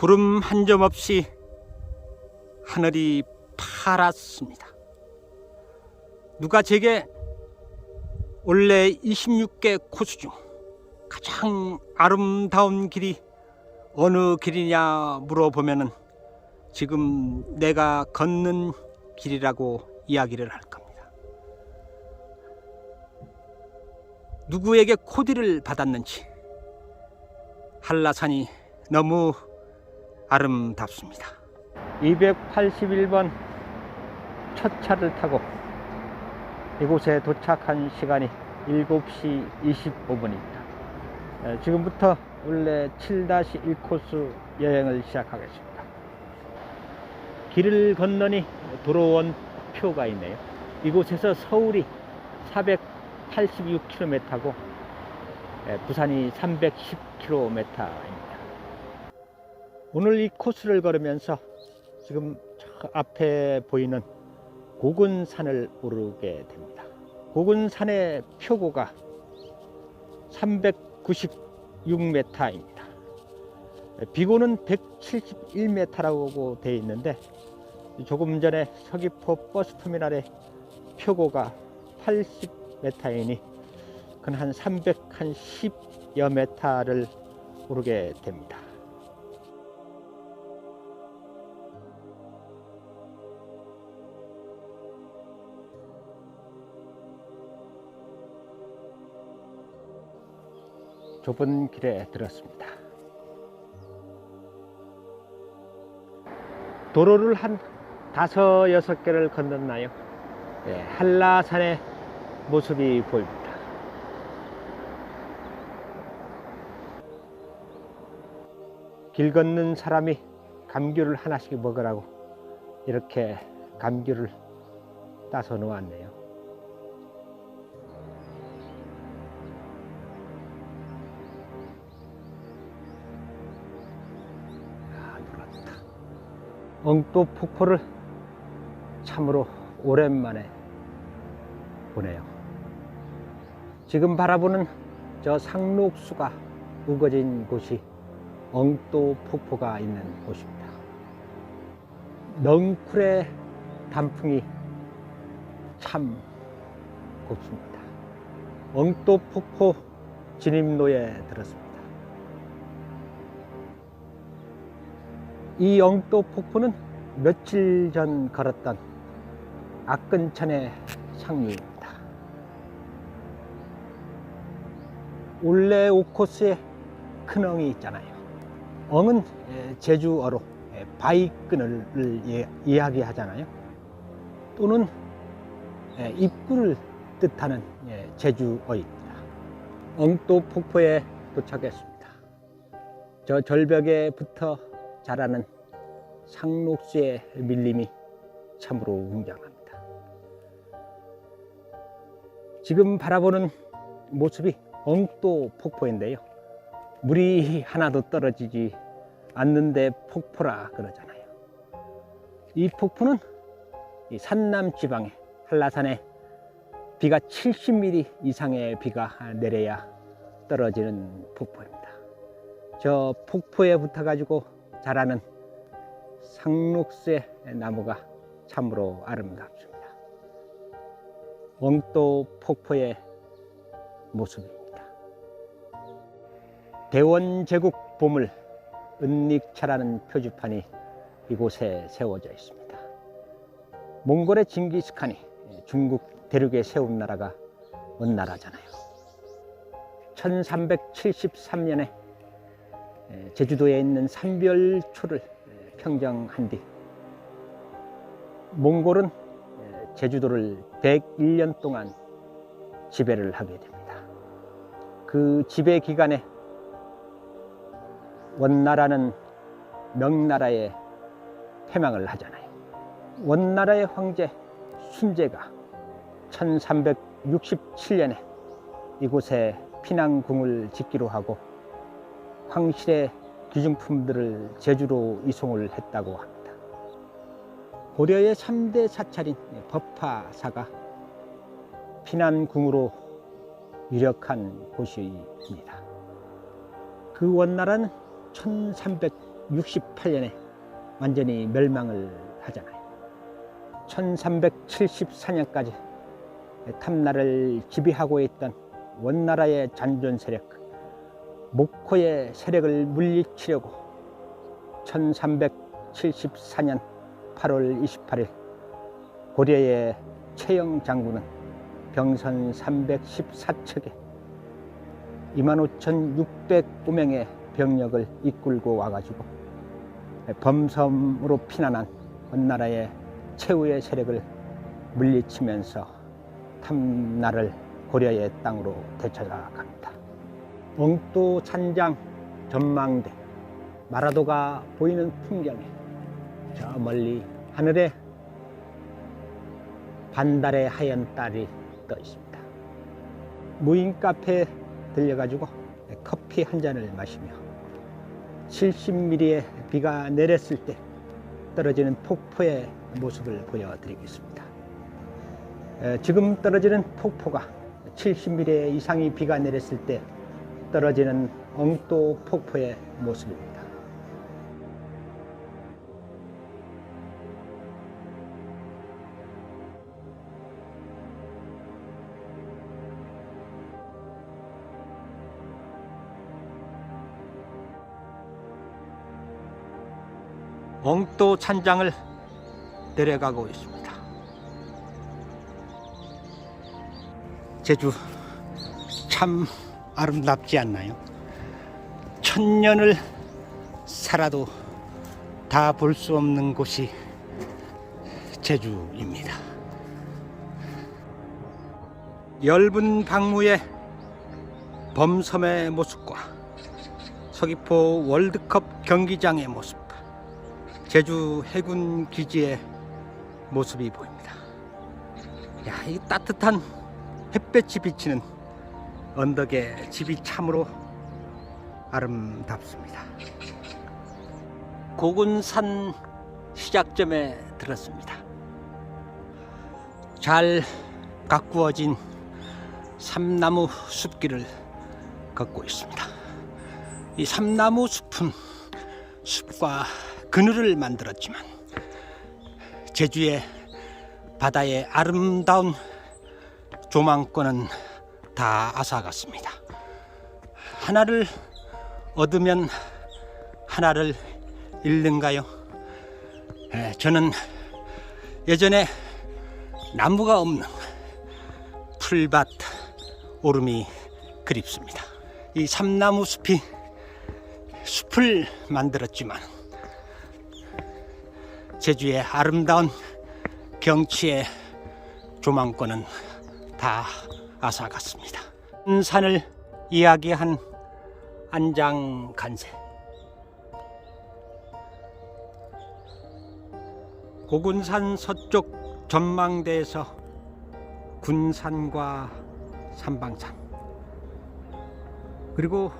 구름 한 점 없이 하늘이 파랗습니다. 누가 제게 올해 26개 코스 중 가장 아름다운 길이 어느 길이냐 물어보면은 지금 내가 걷는 길이라고 이야기를 할 겁니다. 누구에게 코디를 받았는지 한라산이 너무 아름답습니다. 281번 첫 차를 타고 이곳에 도착한 시간이 7시 25분입니다. 지금부터 원래 7-1 코스 여행을 시작하겠습니다. 길을 건너니 도로원 표가 있네요. 이곳에서 서울이 486km고 부산이 310km입니다. 오늘 이 코스를 걸으면서 지금 저 앞에 보이는 고군산을 오르게 됩니다. 고군산의 표고가 396m입니다. 비고는 171m라고 되어 있는데 조금 전에 서귀포 버스터미널의 표고가 80m이니 한 310여 m를 오르게 됩니다. 좁은 길에 들었습니다. 도로를 한 다섯 여섯 개를 건넜나요? 예, 한라산의 모습이 보입니다. 길 걷는 사람이 감귤을 하나씩 먹으라고 이렇게 감귤을 따서 놓았네요. 엉또 폭포를 참으로 오랜만에 보네요. 지금 바라보는 저 상록수가 우거진 곳이 엉또 폭포가 있는 곳입니다. 넝쿨의 단풍이 참 곱습니다. 엉또 폭포 진입로에 들었습니다. 이 엉또 폭포는 며칠 전 걸었던 악근천의 상류입니다. 올레 오코스에 큰 엉이 있잖아요. 엉은 에, 제주어로 에, 바위끈을 예- 이야기하잖아요. 또는 에, 입구를 뜻하는 예, 제주어입니다. 엉또 폭포에 도착했습니다. 저 절벽에 붙어 자라는 상록수의 밀림이 참으로 웅장합니다. 지금 바라보는 모습이 엉또 폭포인데요. 물이 하나도 떨어지지 않는데 폭포라 그러잖아요. 이 폭포는 이 산남 지방의 한라산에 비가 70mm 이상의 비가 내려야 떨어지는 폭포입니다. 저 폭포에 붙어가지고 자라는 상록수의 나무가 참으로 아름답습니다. 엉또 폭포의 모습입니다. 대원제국 보물 은닉차라는 표지판이 이곳에 세워져 있습니다. 몽골의 징기스칸이 중국 대륙에 세운 나라가 원나라잖아요. 1373년에 제주도에 있는 삼별초를 평정한 뒤 몽골은 제주도를 101년 동안 지배를 하게 됩니다. 그 지배 기간에 원나라는 명나라에 패망을 하잖아요. 원나라의 황제 순제가 1367년에 이곳에 피난궁을 짓기로 하고 황실의 귀중품들을 제주로 이송을 했다고 합니다. 고려의 3대 사찰인 법화사가 피난궁으로 유력한 곳입니다. 그 원나라는 1368년에 완전히 멸망을 하잖아요. 1374년까지 탐나를 지배하고 있던 원나라의 잔존 세력, 목호의 세력을 물리치려고 1374년 8월 28일 고려의 최영 장군은 병선 314척에 25,605명의 병력을 이끌고 와가지고 범섬으로 피난한 원나라의 최후의 세력을 물리치면서 탐나를 고려의 땅으로 되찾아갑니다. 엉또 산장 전망대 마라도가 보이는 풍경에 저 멀리 하늘에 반달의 하얀 딸이 떠 있습니다. 무인 카페에 들려가지고 커피 한 잔을 마시며 70mm의 비가 내렸을 때 떨어지는 폭포의 모습을 보여드리겠습니다. 에, 지금 떨어지는 폭포가 70mm 이상의 비가 내렸을 때 떨어지는 엉또 폭포의 모습입니다. 엉또 찬장을 내려가고 있습니다. 제주 참 아름답지 않나요? 천년을 살아도 다 볼 수 없는 곳이 제주입니다. 엷은 방무의 범섬의 모습과 서귀포 월드컵 경기장의 모습 제주 해군 기지의 모습이 보입니다. 야, 이 따뜻한 햇볕이 비치는 언덕의 집이 참으로 아름답습니다. 고군산 시작점에 들었습니다. 잘 가꾸어진 삼나무 숲길을 걷고 있습니다. 이 삼나무 숲은 숲과 그늘을 만들었지만 제주의 바다의 아름다운 조망권은 다 앗아갔습니다. 하나를 얻으면 하나를 잃는가요? 에, 저는 예전에 나무가 없는 풀밭 오름이 그립습니다. 이 삼나무 숲이 숲을 만들었지만 제주의 아름다운 경치의 조망권은 다 앗아갔습니다. 산을 이야기한 안장 간세. 고군산 서쪽 전망대에서 군산과 삼방산 그리고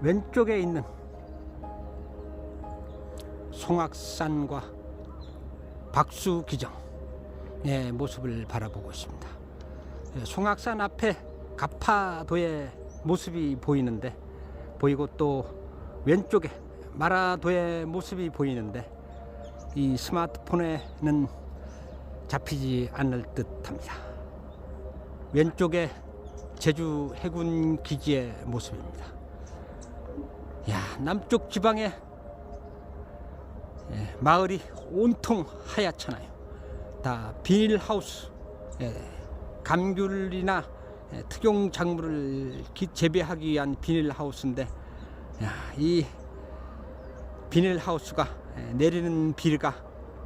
왼쪽에 있는 송악산과 박수기정의 모습을 바라보고 있습니다. 예, 송악산 앞에 가파도의 모습이 보이는데 보이고 또 왼쪽에 마라도의 모습이 보이는데 이 스마트폰에는 잡히지 않을 듯합니다. 왼쪽에 제주 해군 기지의 모습입니다. 야 남쪽 지방에 예, 마을이 온통 하얗잖아요. 다 비닐하우스, 예, 감귤이나 예, 특용 작물을 기- 재배하기 위한 비닐하우스인데 야, 이 비닐하우스가 예, 내리는 비가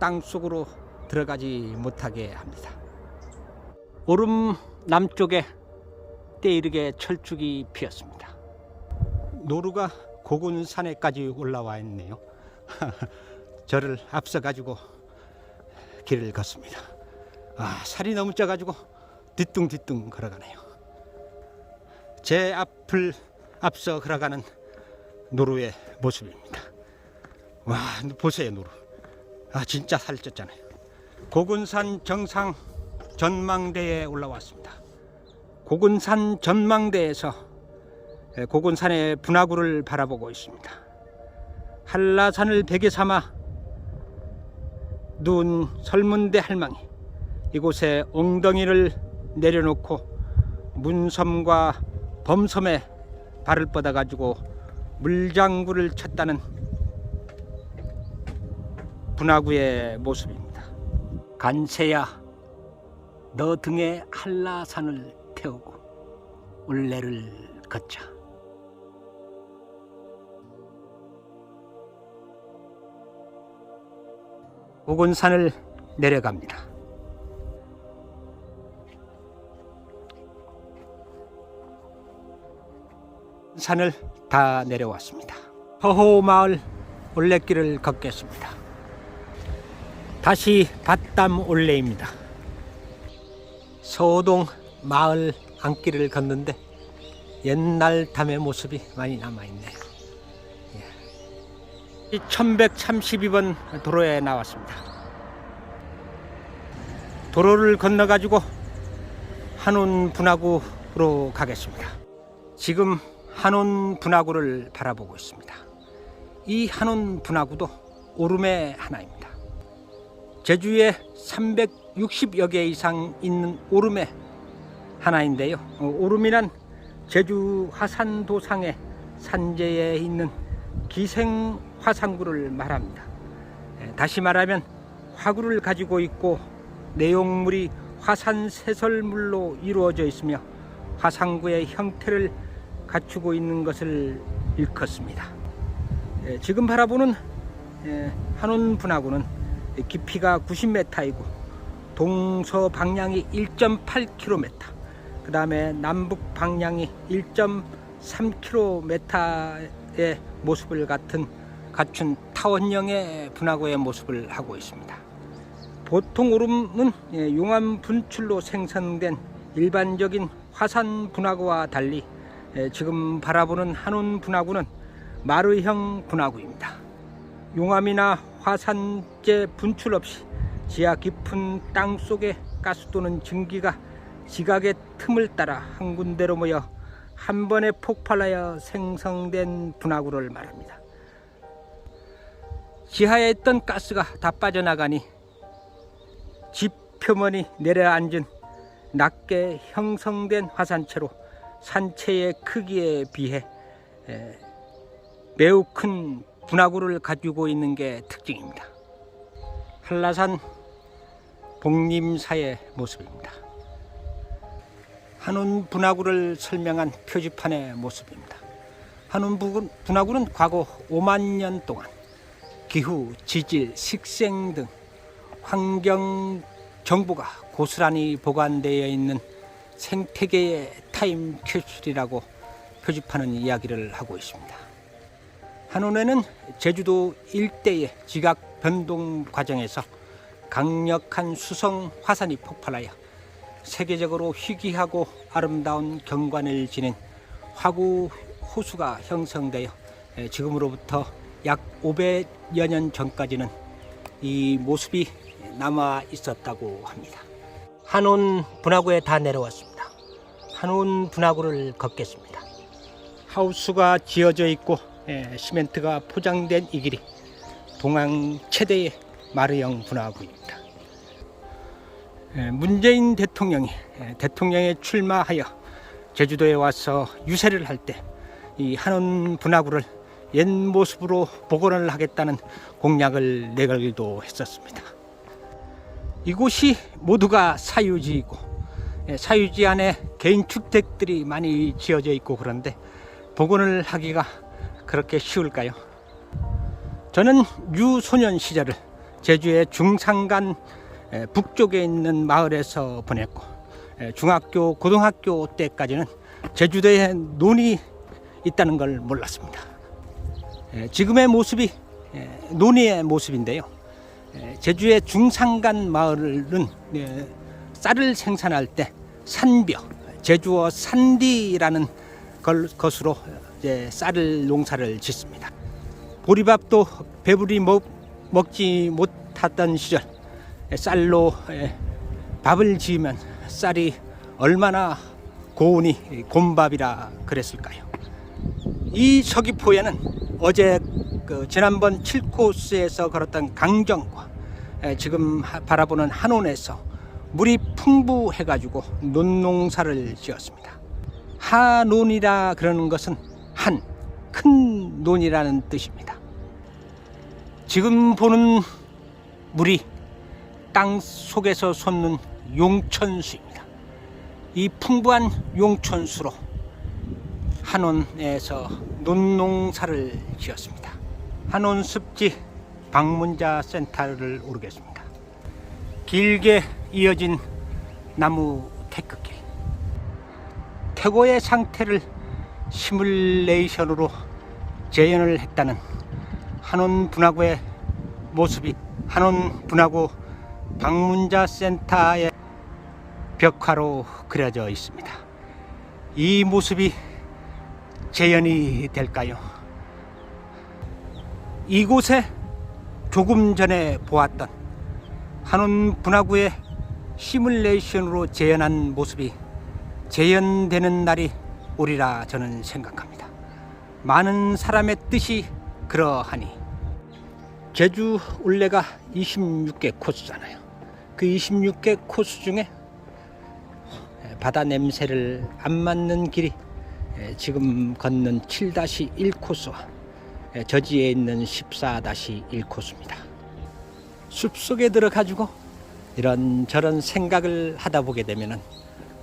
땅 속으로 들어가지 못하게 합니다. 오름 남쪽에 때이르게 철쭉이 피었습니다. 노루가 고군산에까지 올라와 있네요. 저를 앞서 가지고 길을 걷습니다. 아, 살이 너무 쪄가지고 뒤뚱뒤뚱 걸어가네요. 제 앞을 앞서 걸어가는 노루의 모습입니다. 와, 보세요, 노루. 아, 진짜 살쪘잖아요. 고군산 정상 전망대에 올라왔습니다. 고군산 전망대에서 고군산의 분화구를 바라보고 있습니다. 한라산을 베개 삼아 눈 설문대 할망이 이곳에 엉덩이를 내려놓고 문섬과 범섬에 발을 뻗어 가지고 물장구를 쳤다는 분화구의 모습입니다. 간세야 너 등에 한라산을 태우고 올레를 걷자. 오곤산을 내려갑니다. 산을 다 내려왔습니다. 허호 마을 올레길을 걷겠습니다. 다시 밭담 올레입니다. 서동 마을 안길을 걷는데 옛날 담의 모습이 많이 남아있네요. 이 1132번 도로에 나왔습니다. 도로를 건너가지고 한온 분화구로 가겠습니다. 지금 한온 분화구를 바라보고 있습니다. 이 한온 분화구도 오름의 하나입니다. 제주에 360여 개 이상 있는 오름의 하나인데요. 어, 오름이란 제주 화산도상의 산재에 있는 기생 화산구를 말합니다. 에, 다시 말하면 화구를 가지고 있고 내용물이 화산 세설물로 이루어져 있으며 화산구의 형태를 갖추고 있는 것을 일컫습니다. 에, 지금 바라보는 에, 한온 분화구는 깊이가 90m이고 동서 방향이 1.8km, 그 다음에 남북 방향이 1.3km의 모습을 같은 갖춘 타원형의 분화구의 모습을 하고 있습니다. 보통 오름은 예, 용암 분출로 생성된 일반적인 화산 분화구와 달리 예, 지금 바라보는 한온 분화구는 마루형 분화구입니다. 용암이나 화산재 분출 없이 지하 깊은 땅 속에 가스 또는 증기가 지각의 틈을 따라 한 군데로 모여 한 번에 폭발하여 생성된 분화구를 말합니다. 지하에 있던 가스가 다 빠져나가니 집 표면이 내려앉은 낮게 형성된 화산체로 산체의 크기에 비해 에, 매우 큰 분화구를 가지고 있는 게 특징입니다. 한라산 복림사의 모습입니다. 한운 분화구를 설명한 표지판의 모습입니다. 한운 부- 분화구는 과거 5만 년 동안 기후, 지질, 식생 등 환경 정보가 고스란히 보관되어 있는 생태계의 타임 캡슐이라고 표지판은 이야기를 하고 있습니다. 한온에는 제주도 일대의 지각 변동 과정에서 강력한 수성 화산이 폭발하여 세계적으로 희귀하고 아름다운 경관을 지닌 화구 호수가 형성되어 에, 지금으로부터 약 500여 년 전까지는 이 모습이 남아 있었다고 합니다. 한온 분화구에 다 내려왔습니다. 한온 분화구를 걷겠습니다. 하우스가 지어져 있고 예, 시멘트가 포장된 이 길이 동양 최대의 마르형 분화구입니다. 예, 문재인 대통령이 예, 대통령에 출마하여 제주도에 와서 유세를 할 때 이 한원 분화구를 옛 모습으로 복원을 하겠다는 공약을 내걸기도 했었습니다. 이곳이 모두가 사유지이고 예, 사유지 안에 개인 주택들이 많이 지어져 있고 그런데 복원을 하기가 그렇게 쉬울까요? 저는 유소년 시절을 제주의 중산간 에, 북쪽에 있는 마을에서 보냈고 에, 중학교, 고등학교 때까지는 제주도에 논이 있다는 걸 몰랐습니다. 에, 지금의 모습이 에, 논의 모습인데요. 에, 제주의 중산간 마을은 에, 쌀을 생산할 때 산벼, 제주어 산디라는 걸- 것으로 이제 쌀을 농사를 짓습니다. 보리밥도 배불리 먹, 먹지 못하던 시절 쌀로 에, 밥을 지으면 쌀이 얼마나 고운이 곰밥이라 그랬을까요? 이 서귀포에는 어제 그 지난번 7코스에서 걸었던 강정과 에, 지금 하- 바라보는 한온에서 물이 풍부해 가지고 논농사를 지었습니다. 한온이라 그러는 것은 한, 큰 논이라는 뜻입니다. 지금 보는 물이 땅 속에서 솟는 용천수입니다. 이 풍부한 용천수로 한원에서 논농사를 지었습니다. 한원 습지 방문자 센터를 오르겠습니다. 길게 이어진 나무 테크길. 태고의 상태를 시뮬레이션으로 재현을 했다는 한원 분화구의 모습이 한원 분화구 방문자 센터의 벽화로 그려져 있습니다. 이 모습이 재현이 될까요? 이곳에 조금 전에 보았던 한원 분화구의 시뮬레이션으로 재현한 모습이 재현되는 날이 오리라 저는 생각합니다. 많은 사람의 뜻이 그러하니 제주 올레가 26개 코스잖아요. 그 26개 코스 중에 바다 냄새를 안 맡는 길이 에, 지금 걷는 7-1 코스와 에, 저지에 있는 14-1 코스입니다. 숲속에 들어가지고 이런 저런 생각을 하다 보게 되면은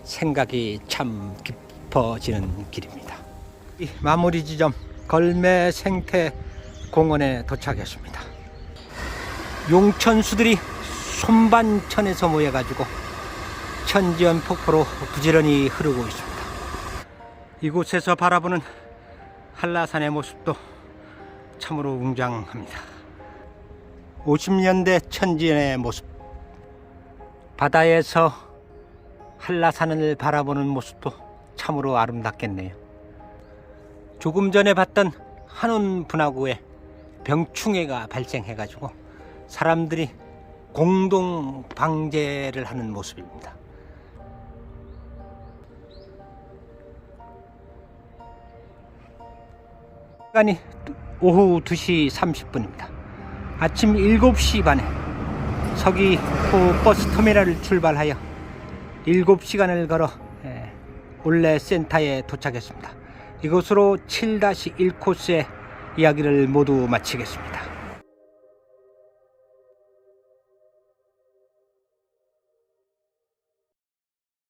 생각이 참 깊어지는 길입니다. 이 마무리 지점 걸매 생태 공원에 도착했습니다. 용천수들이 손반천에서 모여가지고 천지연 폭포로 부지런히 흐르고 있습니다. 이곳에서 바라보는 한라산의 모습도 참으로 웅장합니다. 50년대 천지연의 모습, 바다에서 한라산을 바라보는 모습도 참으로 아름답겠네요. 조금 전에 봤던 한운 분화구에 병충해가 발생해가지고 사람들이 공동 방제를 하는 모습입니다. 시간이 오후 2시 30분입니다. 아침 7시 반에 서귀포 버스 터미널을 출발하여 7시간을 걸어 예, 올레 센터에 도착했습니다. 이곳으로 7-1 코스의 이야기를 모두 마치겠습니다.